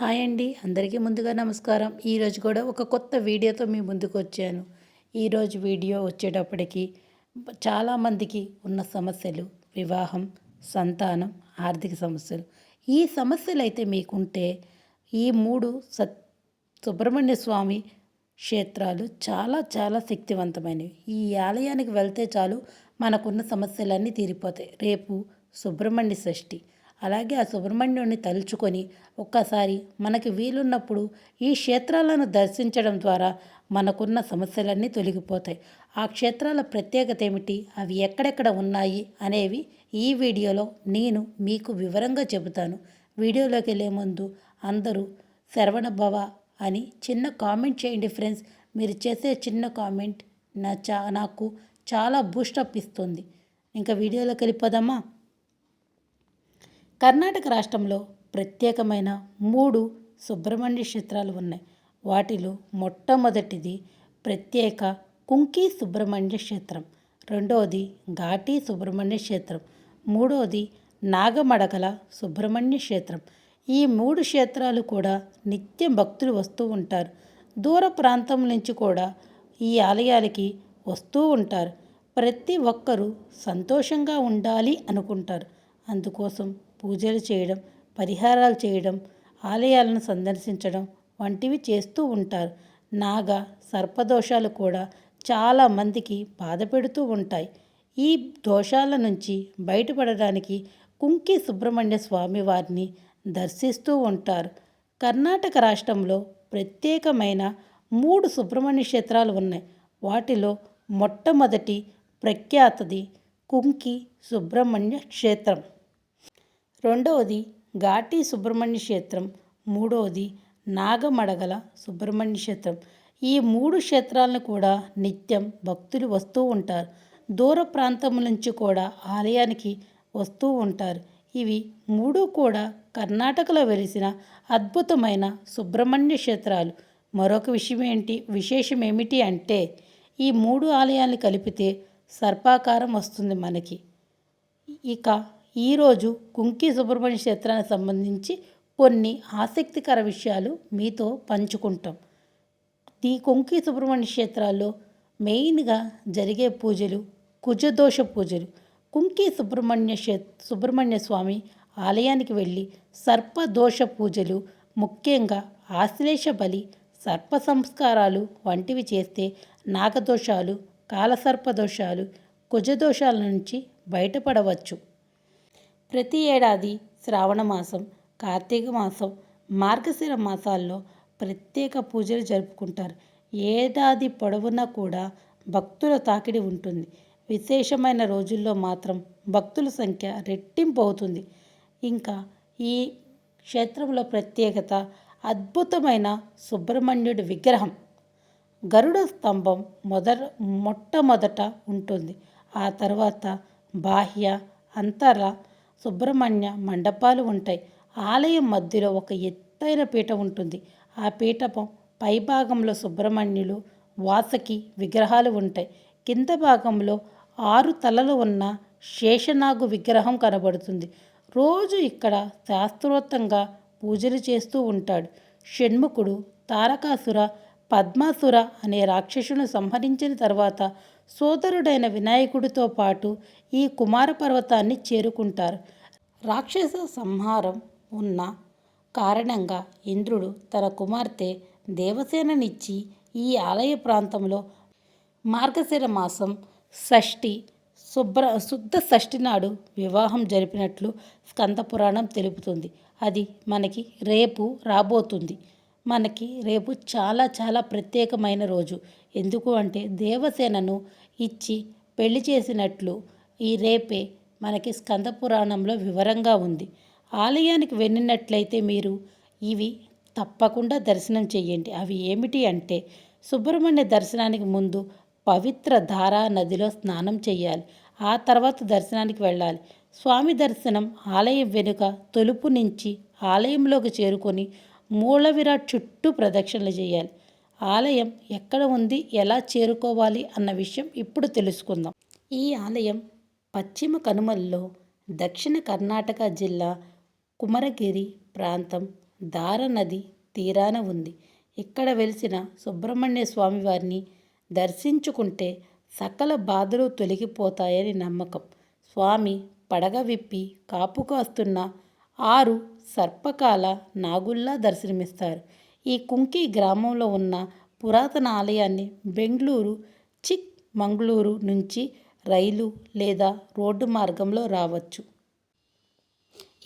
Hi అండి. అందరికీ ముందుగా నమస్కారం. ఈరోజు కూడా ఒక కొత్త వీడియోతో మీ ముందుకు వచ్చాను. ఈరోజు వీడియో వచ్చేటప్పటికి చాలామందికి ఉన్న సమస్యలు వివాహం సంతానం ఆర్థిక సమస్యలు. ఈ సమస్యలు అయితే మీకుంటే ఈ మూడు సత్ సుబ్రహ్మణ్య స్వామి క్షేత్రాలు చాలా చాలా శక్తివంతమైనవి. ఈ ఆలయానికి వెళ్తే చాలు మనకున్న సమస్యలన్నీ తీరిపోతాయి. రేపు సుబ్రహ్మణ్య షష్ఠి. అలాగే ఆ సుబ్రహ్మణ్యుడిని తలుచుకొని ఒక్కసారి మనకి వీలున్నప్పుడు ఈ క్షేత్రాలను దర్శించడం ద్వారా మనకున్న సమస్యలన్నీ తొలగిపోతాయి. ఆ క్షేత్రాల ప్రత్యేకత ఏమిటి? అవి ఎక్కడెక్కడ ఉన్నాయి? అనేవి ఈ వీడియోలో నేను మీకు వివరంగా చెబుతాను. వీడియోలోకి వెళ్ళే ముందు అందరూ శరవణ భవ అని చిన్న కామెంట్ చేయండి ఫ్రెండ్స్. మీరు చేసే చిన్న కామెంట్ నా చా నాకు చాలా బూస్టప్ ఇస్తుంది. ఇంకా వీడియోలోకి వెళ్ళిపోదామా? కర్ణాటక రాష్ట్రంలో ప్రత్యేకమైన మూడు సుబ్రహ్మణ్య క్షేత్రాలు ఉన్నాయి. వాటిలో మొట్టమొదటిది ప్రత్యేక కుంకి సుబ్రహ్మణ్య క్షేత్రం రెండవది ఘాటి సుబ్రహ్మణ్య క్షేత్రం మూడవది నాగమడకల సుబ్రహ్మణ్య క్షేత్రం. ఈ మూడు క్షేత్రాలు కూడా నిత్యం భక్తులు వస్తూ ఉంటారు. దూర ప్రాంతం నుంచి కూడా ఈ ఆలయాలకి వస్తూ ఉంటారు. ప్రతి ఒక్కరూ సంతోషంగా ఉండాలి అనుకుంటారు. అందుకోసం పూజలు చేయడం పరిహారాలు చేయడం ఆలయాలను సందర్శించడం వంటివి చేస్తూ ఉంటారు. నాగ సర్పదోషాలు కూడా చాలామందికి బాధ పెడుతూ ఉంటాయి. ఈ దోషాల నుంచి బయటపడడానికి కుంకి సుబ్రహ్మణ్య స్వామి వారిని దర్శిస్తూ ఉంటారు. కర్ణాటక రాష్ట్రంలో ప్రత్యేకమైన మూడు సుబ్రహ్మణ్య క్షేత్రాలు ఉన్నాయి. వాటిలో మొట్టమొదటి ప్రఖ్యాతది కుంకి సుబ్రహ్మణ్య క్షేత్రం. రెండవది ఘాటి సుబ్రహ్మణ్య క్షేత్రం. మూడవది నాగమడగల సుబ్రహ్మణ్య క్షేత్రం. ఈ మూడు క్షేత్రాలను కూడా నిత్యం భక్తులు వస్తూ ఉంటారు. దూర ప్రాంతం నుంచి కూడా ఆలయానికి వస్తూ ఉంటారు. ఇవి మూడు కూడా కర్ణాటకలో వెలిసిన అద్భుతమైన సుబ్రహ్మణ్య క్షేత్రాలు. మరొక విషయం ఏంటి? విశేషం ఏమిటి అంటే ఈ మూడు ఆలయాన్ని కలిపితే సర్పాకారం వస్తుంది మనకి. ఇక ఈరోజు కుంకి సుబ్రహ్మణ్య క్షేత్రానికి సంబంధించి కొన్ని ఆసక్తికర విషయాలు మీతో పంచుకుంటాం. ఈ కుంకి సుబ్రహ్మణ్య క్షేత్రాల్లో మెయిన్గా జరిగే పూజలు కుజదోష పూజలు. కుంకి సుబ్రహ్మణ్య క్షే సుబ్రహ్మణ్య స్వామి ఆలయానికి వెళ్ళి సర్పదోష పూజలు ముఖ్యంగా ఆశ్లేష బలి సర్ప సంస్కారాలు వంటివి చేస్తే నాగదోషాలు కాలసర్పదోషాలు కుజదోషాల నుంచి బయటపడవచ్చు. ప్రతి ఏడాది శ్రావణ మాసం కార్తీక మాసం మార్గశిర మాసాల్లో ప్రత్యేక పూజలు జరుపుకుంటారు. ఏడాది పొడవునా కూడా భక్తుల తాకిడి ఉంటుంది. విశేషమైన రోజుల్లో మాత్రం భక్తుల సంఖ్య రెట్టింపు అవుతుంది. ఇంకా ఈ క్షేత్రంలో ప్రత్యేకత అద్భుతమైన సుబ్రహ్మణ్యుడి విగ్రహం. గరుడ స్తంభం మొదట మొట్టమొదట ఉంటుంది. ఆ తర్వాత బాహ్య అంతర సుబ్రహ్మణ్య మండపాలు ఉంటాయి. ఆలయం మధ్యలో ఒక ఎత్తైన పీఠ ఉంటుంది. ఆ పీఠపం పైభాగంలో సుబ్రహ్మణ్యులు వాసకి విగ్రహాలు ఉంటాయి. కింద భాగంలో ఆరు తలలు ఉన్న శేషనాగు విగ్రహం కనబడుతుంది. రోజు ఇక్కడ శాస్త్రోత్తంగా పూజలు చేస్తూ ఉంటాడు. షణ్ముఖుడు తారకాసుర పద్మాసుర అనే రాక్షసును సంహరించిన తర్వాత సోదరుడైన వినాయకుడితో పాటు ఈ కుమార పర్వతాన్ని చేరుకుంటారు. రాక్షస సంహారం ఉన్న కారణంగా ఇంద్రుడు తన కుమార్తె దేవసేననిచ్చి ఈ ఆలయ ప్రాంతంలో మార్గశిర మాసం షష్ఠి శుభ్ర శుద్ధ షష్ఠి నాడు వివాహం జరిపినట్లు స్కంద పురాణం తెలుపుతుంది. అది మనకి రేపు రాబోతుంది. మనకి రేపు చాలా చాలా ప్రత్యేకమైన రోజు. ఎందుకు అంటే దేవసేనను ఇచ్చి పెళ్ళి చేసినట్లు ఈ రేపే మనకి స్కంద పురాణంలో వివరంగా ఉంది. ఆలయానికి వెళ్ళినట్లయితే మీరు ఇవి తప్పకుండా దర్శనం చేయండి. అవి ఏమిటి అంటే సుబ్రహ్మణ్య దర్శనానికి ముందు పవిత్ర ధారా నదిలో స్నానం చేయాలి. ఆ తర్వాత దర్శనానికి వెళ్ళాలి. స్వామి దర్శనం ఆలయం వెనుక తొలుపు నుంచి ఆలయంలోకి చేరుకొని మూల విరాట్ చుట్టూ ప్రదక్షిణలు చేయాలి. ఆలయం ఎక్కడ ఉంది? ఎలా చేరుకోవాలి? అన్న విషయం ఇప్పుడు తెలుసుకుందాం. ఈ ఆలయం పశ్చిమ కనుమల్లో దక్షిణ కర్ణాటక జిల్లా కుమరగిరి ప్రాంతం దార నది తీరాన ఉంది. ఇక్కడ వెలిసిన సుబ్రహ్మణ్య స్వామి వారిని దర్శించుకుంటే సకల బాధలు తొలగిపోతాయని నమ్మకం. స్వామి పడగ విప్పి కాపు కాస్తున్న ఆరు సర్పకాల నాగుల్లా దర్శనమిస్తారు. ఈ కుంకి గ్రామంలో ఉన్న పురాతన ఆలయాన్ని బెంగళూరు చిక్ మంగళూరు నుంచి రైలు లేదా రోడ్డు మార్గంలో రావచ్చు.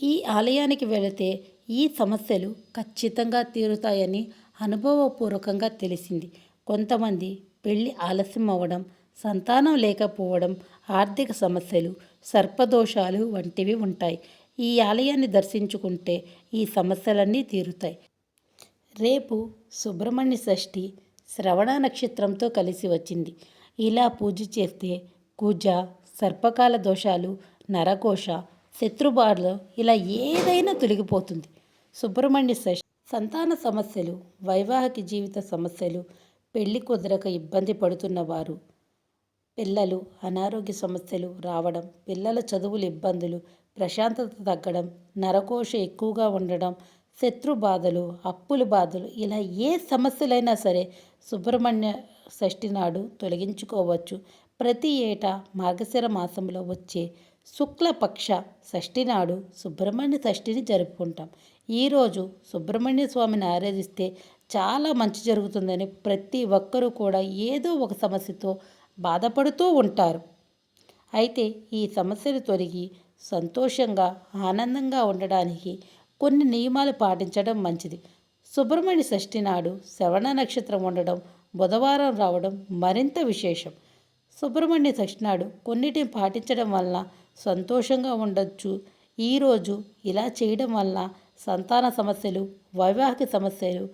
ఈ ఆలయానికి వెళితే ఈ సమస్యలు ఖచ్చితంగా తీరుతాయని అనుభవపూర్వకంగా తెలిసింది. కొంతమంది పెళ్ళి ఆలస్యం అవ్వడం సంతానం లేకపోవడం ఆర్థిక సమస్యలు సర్పదోషాలు వంటివి ఉంటాయి. ఈ ఆలయాన్ని దర్శించుకుంటే ఈ సమస్యలన్నీ తీరుతాయి. రేపు సుబ్రహ్మణ్య షష్ఠి శ్రవణ నక్షత్రంతో కలిసి వచ్చింది. ఇలా పూజ చేస్తే కూజ సర్పకాల దోషాలు నరకోశ శత్రుబాధలు ఇలా ఏదైనా తొలగిపోతుంది. సుబ్రహ్మణ్య షష్ఠి సంతాన సమస్యలు వైవాహిక జీవిత సమస్యలు పెళ్ళి కుదరక ఇబ్బంది పడుతున్న వారు పిల్లలు అనారోగ్య సమస్యలు రావడం పిల్లల చదువులు ఇబ్బందులు ప్రశాంతత తగ్గడం నరకోశ ఎక్కువగా ఉండడం శత్రు బాధలు అప్పుల బాధలు ఇలా ఏ సమస్యలైనా సరే సుబ్రహ్మణ్య షష్ఠి నాడు తొలగించుకోవచ్చు. ప్రతి ఏటా మార్గశిర మాసంలో వచ్చే శుక్లపక్ష షష్ఠి నాడు సుబ్రహ్మణ్య షష్ఠిని జరుపుకుంటాం. ఈరోజు సుబ్రహ్మణ్య స్వామిని ఆరాధిస్తే చాలా మంచి జరుగుతుందని ప్రతి ఒక్కరూ కూడా ఏదో ఒక సమస్యతో బాధపడుతూ ఉంటారు. అయితే ఈ సమస్యలు తొలగి సంతోషంగా ఆనందంగా ఉండడానికి కొన్ని నియమాలు పాటించడం మంచిది. సుబ్రహ్మణ్య షష్ఠి నాడు శ్రవణ నక్షత్రం ఉండడం బుధవారం రావడం మరింత విశేషం. సుబ్రహ్మణ్య షష్ఠి నాడు కొన్నిటిని పాటించడం వల్ల సంతోషంగా ఉండొచ్చు. ఈరోజు ఇలా చేయడం వల్ల సంతాన సమస్యలు వైవాహిక సమస్యలు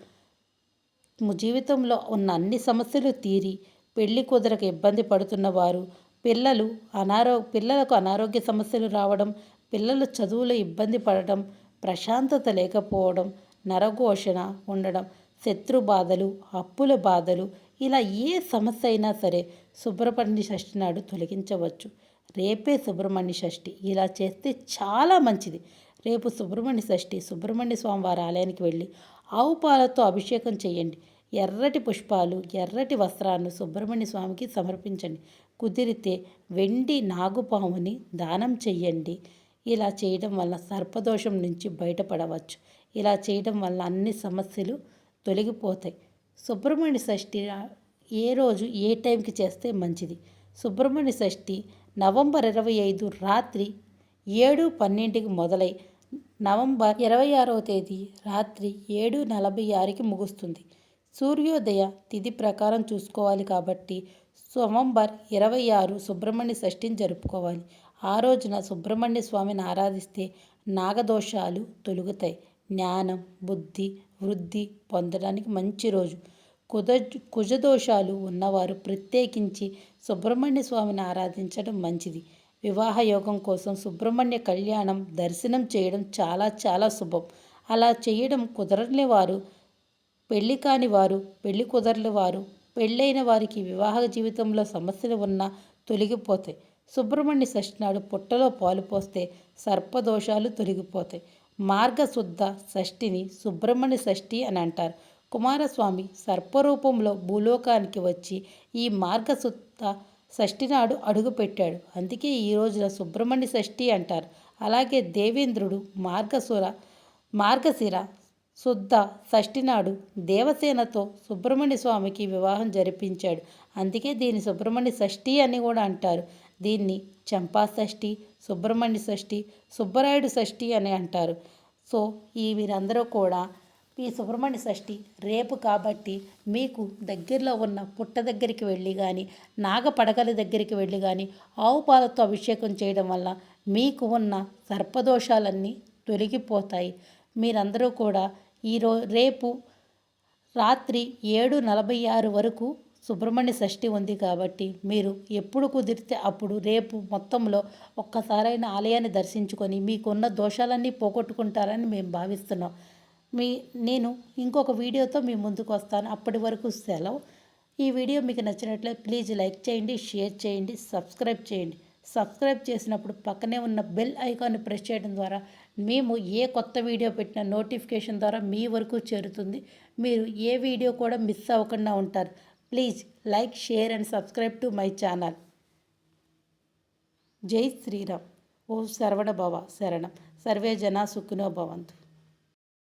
జీవితంలో ఉన్న అన్ని సమస్యలు తీరి పెళ్ళి కుదరక ఇబ్బంది పడుతున్న వారు పిల్లలు అనారో పిల్లలకు అనారోగ్య సమస్యలు రావడం పిల్లలు చదువులో ఇబ్బంది పడటం ప్రశాంతత లేకపోవడం నరఘోషణ ఉండడం శత్రు బాధలు అప్పుల బాధలు ఇలా ఏ సమస్య అయినా సరే సుబ్రహ్మణ్య షష్ఠి నాడు తొలగించవచ్చు. రేపే సుబ్రహ్మణ్య షష్ఠి. ఇలా చేస్తే చాలా మంచిది. రేపు సుబ్రహ్మణ్య షష్ఠి సుబ్రహ్మణ్య స్వామి వారి ఆలయానికి వెళ్ళి ఆవు పాలతో అభిషేకం చేయండి. ఎర్రటి పుష్పాలు ఎర్రటి వస్త్రాలను సుబ్రహ్మణ్య స్వామికి సమర్పించండి. కుదిరితే వెండి నాగుపాముని దానం చెయ్యండి. ఇలా చేయడం వల్ల సర్పదోషం నుంచి బయటపడవచ్చు. ఇలా చేయడం వల్ల అన్ని సమస్యలు తొలగిపోతాయి. సుబ్రహ్మణ్య షష్ఠి ఏ రోజు ఏ టైంకి చేస్తే మంచిది? సుబ్రహ్మణ్య షష్ఠి నవంబర్ ఇరవై ఐదు రాత్రి ఏడు పన్నెండుకి మొదలై నవంబర్ ఇరవై ఆరవ తేదీ రాత్రి ఏడు నలభై ఆరుకి ముగుస్తుంది. సూర్యోదయ తిథి ప్రకారం చూసుకోవాలి కాబట్టి నవంబర్ ఇరవై ఆరు సుబ్రహ్మణ్య షష్ఠిని జరుపుకోవాలి. ఆ రోజున సుబ్రహ్మణ్య స్వామిని ఆరాధిస్తే నాగదోషాలు తొలుగుతాయి. జ్ఞానం బుద్ధి వృద్ధి పొందడానికి మంచి రోజు. కుద కుజదోషాలు ఉన్నవారు ప్రత్యేకించి సుబ్రహ్మణ్య స్వామిని ఆరాధించడం మంచిది. వివాహ యోగం కోసం సుబ్రహ్మణ్య కళ్యాణం దర్శనం చేయడం చాలా చాలా శుభం. అలా చేయడం కుదరని వారు పెళ్ళి కాని వారు పెళ్ళి కుదరని వారు పెళ్ళైన వారికి వివాహ జీవితంలో సమస్యలు ఉన్నా తొలగిపోతాయి. సుబ్రహ్మణ్య షష్ఠినాడు పుట్టలో పాలు పోస్తే సర్పదోషాలు తొలగిపోతాయి. మార్గశుద్ధ షష్ఠిని సుబ్రహ్మణ్య షష్ఠి అని అంటారు. కుమారస్వామి సర్పరూపంలో భూలోకానికి వచ్చి ఈ మార్గశుద్ధ షష్ఠి నాడు అడుగుపెట్టాడు. అందుకే ఈ రోజున సుబ్రహ్మణ్య షష్ఠి అంటారు. అలాగే దేవేంద్రుడు మార్గసుర మార్గశిర శుద్ధ షష్ఠి నాడు దేవసేనతో సుబ్రహ్మణ్య స్వామికి వివాహం జరిపించాడు. అందుకే దీన్ని సుబ్రహ్మణ్య షష్ఠి అని కూడా అంటారు. దీన్ని చంపా షష్ఠి సుబ్రహ్మణ్య షష్ఠి సుబ్బరాయుడు షష్ఠి అని అంటారు. సో ఈ వీరందరూ కూడా ఈ సుబ్రహ్మణ్య షష్ఠి రేపు కాబట్టి మీకు దగ్గరలో ఉన్న పుట్ట దగ్గరికి వెళ్ళి కానీ నాగపడగల దగ్గరికి వెళ్ళి కానీ ఆవు పాలతో అభిషేకం చేయడం వల్ల మీకు ఉన్న సర్పదోషాలన్నీ తొలగిపోతాయి. మీరందరూ కూడా ఈరో రేపు రాత్రి ఏడు నలభై ఆరు వరకు సుబ్రహ్మణ్య షష్ఠి ఉంది కాబట్టి మీరు ఎప్పుడు కుదిరితే అప్పుడు రేపు మొత్తంలో ఒక్కసారైన ఆలయాన్ని దర్శించుకొని మీకున్న దోషాలన్నీ పోగొట్టుకుంటారని మేము భావిస్తున్నాం. మీ నేను ఇంకొక వీడియోతో మీ ముందుకు వస్తాను. అప్పటి వరకు సెలవు. ఈ వీడియో మీకు నచ్చినట్లయితే ప్లీజ్ లైక్ చేయండి షేర్ చేయండి సబ్స్క్రైబ్ చేయండి. సబ్స్క్రైబ్ చేసినప్పుడు పక్కనే ఉన్న బెల్ ఐకాన్ని ప్రెస్ చేయడం ద్వారా మేము ఏ కొత్త వీడియో పెట్టిన నోటిఫికేషన్ ద్వారా మీ వరకు చేరుతుంది. మీరు ఏ వీడియో కూడా మిస్ అవ్వకుండా ఉంటారు. Please like share and subscribe to my channel. Jai Shriram. ఓ శరవణ భవ శరణం. సర్వే జనా సుఖినో భవంతు.